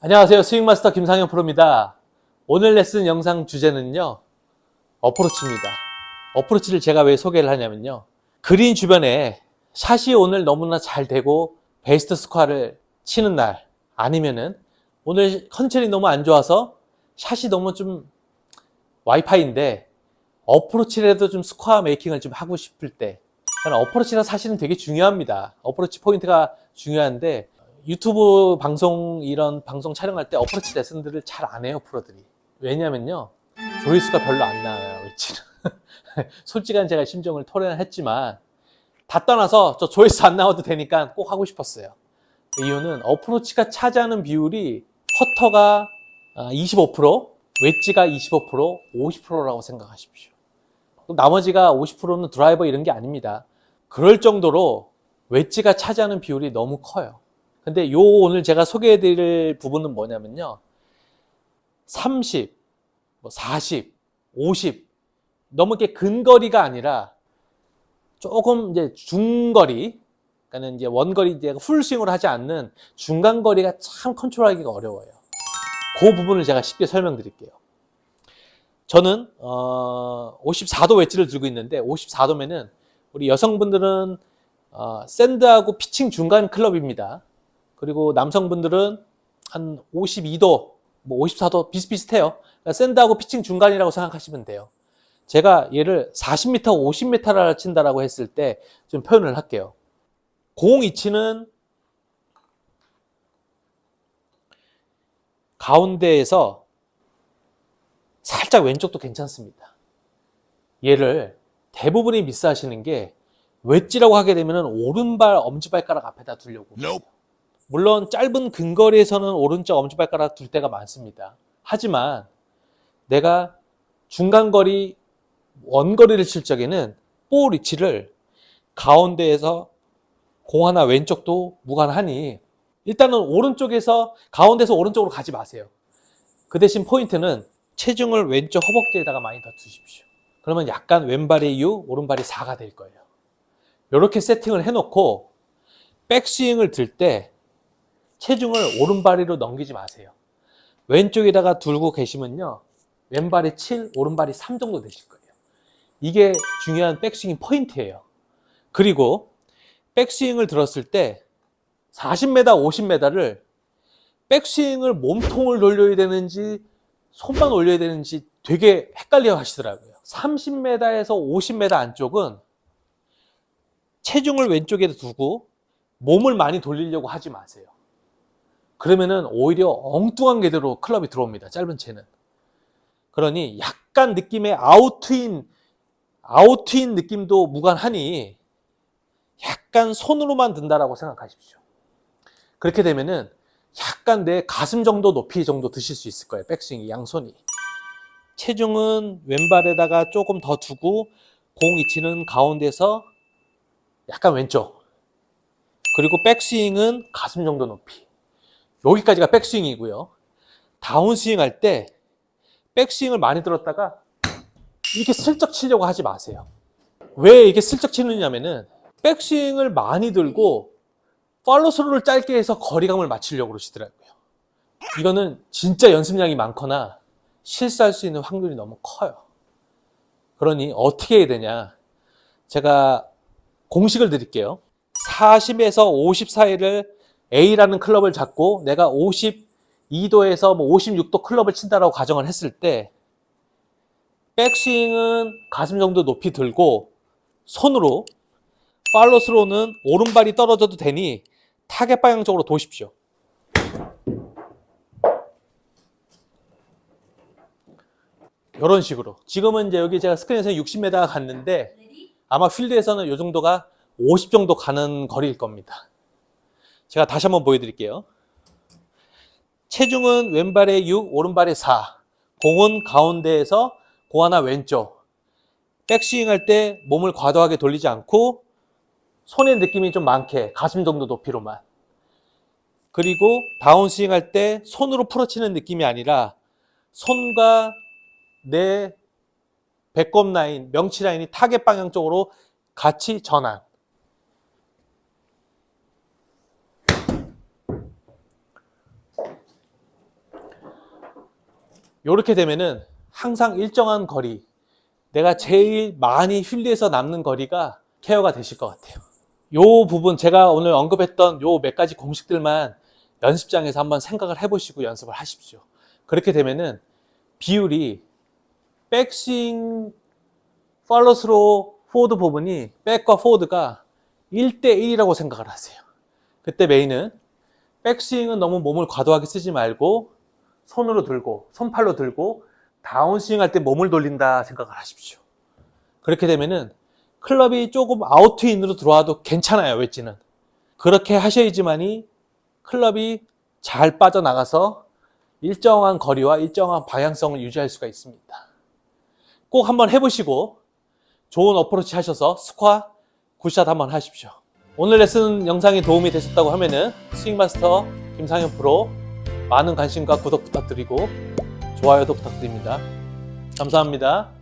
안녕하세요. 스윙마스터 김상현 프로입니다. 오늘 레슨 영상 주제는요. 어프로치입니다. 어프로치를 제가 왜 소개를 하냐면요. 그린 주변에 샷이 오늘 너무나 잘 되고 베스트 스코어를 치는 날 아니면은 오늘 컨디션이 너무 안 좋아서 샷이 너무 좀 와이파이인데 어프로치라도 좀 스코어 메이킹을 좀 하고 싶을 때 저는 어프로치가 사실은 되게 중요합니다. 어프로치 포인트가 중요한데 유튜브 방송 이런 방송 촬영할 때 어프로치 레슨들을 잘 안 해요 프로들이. 왜냐면요 조회수가 별로 안 나와요 위치는. 솔직한 제가 심정을 토론했지만 다 떠나서 저 조회수 안 나와도 되니까 꼭 하고 싶었어요. 이유는 어프로치가 차지하는 비율이 퍼터가 25% 웨지가 25% 50%라고 생각하십시오. 또 나머지가 50%는 드라이버 이런 게 아닙니다. 그럴 정도로 웨지가 차지하는 비율이 너무 커요 근데 요 오늘 제가 소개해 드릴 부분은 뭐냐면요. 30, 뭐 40, 50 너무 이렇게 근거리가 아니라 조금 이제 중거리 그러니까 이제 원거리 이제 풀스윙을 하지 않는 중간 거리가 참 컨트롤하기가 어려워요. 그 부분을 제가 쉽게 설명드릴게요. 저는 어 54도 웨지를 들고 있는데 54도면은 우리 여성분들은 어 샌드하고 피칭 중간 클럽입니다. 그리고 남성분들은 한 52도, 뭐 54도 비슷비슷해요. 그러니까 샌드하고 피칭 중간이라고 생각하시면 돼요. 제가 얘를 40m, 50m를 친다라고 했을 때 좀 표현을 할게요. 공 위치는 가운데에서 살짝 왼쪽도 괜찮습니다. 얘를 대부분이 미스하시는 게 웨지라고 하게 되면 오른발 엄지발가락 앞에다 두려고 해요. 물론 짧은 근거리에서는 오른쪽 엄지발가락 둘 때가 많습니다. 하지만 내가 중간거리, 원거리를 칠 적에는 볼 위치를 가운데에서 공 하나 왼쪽도 무관하니 일단은 오른쪽에서 가운데서 오른쪽으로 가지 마세요. 그 대신 포인트는 체중을 왼쪽 허벅지에다가 많이 더 두십시오. 그러면 약간 왼발이 6, 오른발이 4가 될 거예요. 이렇게 세팅을 해놓고 백스윙을 들 때 체중을 오른발이로 넘기지 마세요. 왼쪽에다가 두고 계시면요. 왼발이 7, 오른발이 3 정도 되실 거예요. 이게 중요한 백스윙 포인트예요. 그리고 백스윙을 들었을 때 40m, 50m를 백스윙을 몸통을 돌려야 되는지 손만 올려야 되는지 되게 헷갈려 하시더라고요. 30m에서 50m 안쪽은 체중을 왼쪽에 두고 몸을 많이 돌리려고 하지 마세요. 그러면은 오히려 엉뚱한 궤도로 클럽이 들어옵니다. 짧은 채는. 그러니 약간 느낌의 아웃트인, 아웃트인 느낌도 무관하니 약간 손으로만 든다라고 생각하십시오. 그렇게 되면은 약간 내 가슴 정도 높이 정도 드실 수 있을 거예요. 백스윙이 양손이. 체중은 왼발에다가 조금 더 두고 공 위치는 가운데서 약간 왼쪽. 그리고 백스윙은 가슴 정도 높이. 여기까지가 백스윙이고요. 다운스윙 할 때 백스윙을 많이 들었다가 이렇게 슬쩍 치려고 하지 마세요. 왜 이렇게 슬쩍 치느냐면은 백스윙을 많이 들고 팔로스루를 짧게 해서 거리감을 맞추려고 그러시더라고요. 이거는 진짜 연습량이 많거나 실수할 수 있는 확률이 너무 커요. 그러니 어떻게 해야 되냐? 제가 공식을 드릴게요. 40에서 50 사이를 A라는 클럽을 잡고 내가 52도에서 뭐 56도 클럽을 친다라고 가정을 했을 때 백스윙은 가슴 정도 높이 들고 손으로 팔로스로는 오른발이 떨어져도 되니 타겟 방향 쪽으로 도십시오. 이런 식으로. 지금은 이제 여기 제가 스크린에서 60m 갔는데 아마 필드에서는 이 정도가 50 정도 가는 거리일 겁니다. 제가 다시 한번 보여드릴게요. 체중은 왼발에 6, 오른발에 4. 공은 가운데에서 공 하나 왼쪽. 백스윙 할 때 몸을 과도하게 돌리지 않고 손의 느낌이 좀 많게 가슴 정도 높이로만. 그리고 다운스윙 할 때 손으로 풀어치는 느낌이 아니라 손과 내 배꼽 라인, 명치 라인이 타겟 방향 쪽으로 같이 전환. 이렇게 되면은 항상 일정한 거리, 내가 제일 많이 휠리에서 남는 거리가 케어가 되실 것 같아요. 요 부분 제가 오늘 언급했던 요 몇 가지 공식들만 연습장에서 한번 생각을 해보시고 연습을 하십시오. 그렇게 되면은 비율이 백스윙 팔로스로 포워드 부분이 백과 포워드가 1대1이라고 생각을 하세요. 그때 메인은 백스윙은 너무 몸을 과도하게 쓰지 말고 손으로 들고 손팔로 들고 다운스윙 할 때 몸을 돌린다 생각을 하십시오. 그렇게 되면은 클럽이 조금 아웃트인으로 들어와도 괜찮아요, 웨지는. 그렇게 하셔야지만이 클럽이 잘 빠져나가서 일정한 거리와 일정한 방향성을 유지할 수가 있습니다. 꼭 한번 해보시고 좋은 어프로치 하셔서 스쿼, 굿샷 한번 하십시오. 오늘 레슨 영상이 도움이 되셨다고 하면은 스윙마스터 김상현 프로 많은 관심과 구독 부탁드리고 좋아요도 부탁드립니다. 감사합니다.